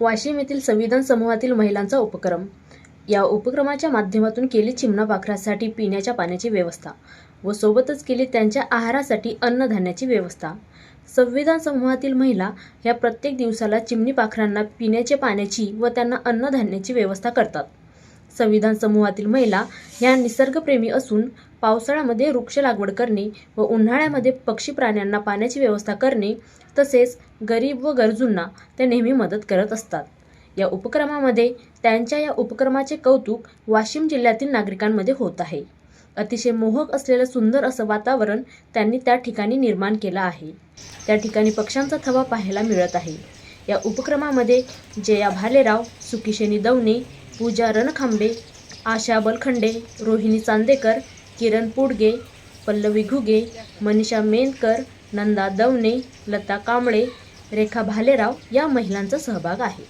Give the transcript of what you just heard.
वाशिम येथील संविधान समूहातील महिलांचा उपक्रम. या उपक्रमाच्या माध्यमातून केली चिमणा पाखरासाठी पिण्याच्या पाण्याची व्यवस्था व सोबतच केली त्यांच्या आहारासाठी अन्नधान्याची व्यवस्था. संविधान समूहातील महिला ह्या प्रत्येक दिवसाला चिमणी पाखरांना पिण्याच्या पाण्याची व त्यांना अन्नधान्याची व्यवस्था करतात. संविधान समूहातील महिला ह्या निसर्गप्रेमी असून पावसाळ्यामध्ये वृक्ष लागवड करणे व उन्हाळ्यामध्ये पक्षी प्राण्यांना पाण्याची व्यवस्था करणे तसेच गरीब व गरजूंना ते नेहमी मदत करत असतात. या उपक्रमामध्ये त्यांच्या या उपक्रमाचे कौतुक वाशिम जिल्ह्यातील नागरिकांमध्ये होत आहे. अतिशय मोहक असलेलं सुंदर असं वातावरण त्यांनी त्या ठिकाणी निर्माण केलं आहे. त्या ठिकाणी पक्ष्यांचा थवा पाहायला मिळत आहे. या उपक्रमामध्ये जया भालेराव सुकिशेनी दवणे पूजा रणखांबे आशा बलखंडे रोहिणी चांदेकर किरण पुडगे पल्लवी घुगे मनीषा मेनकर नंदा दवणे लता कांबळे रेखा भालेराव या महिलांचा सहभाग आहे.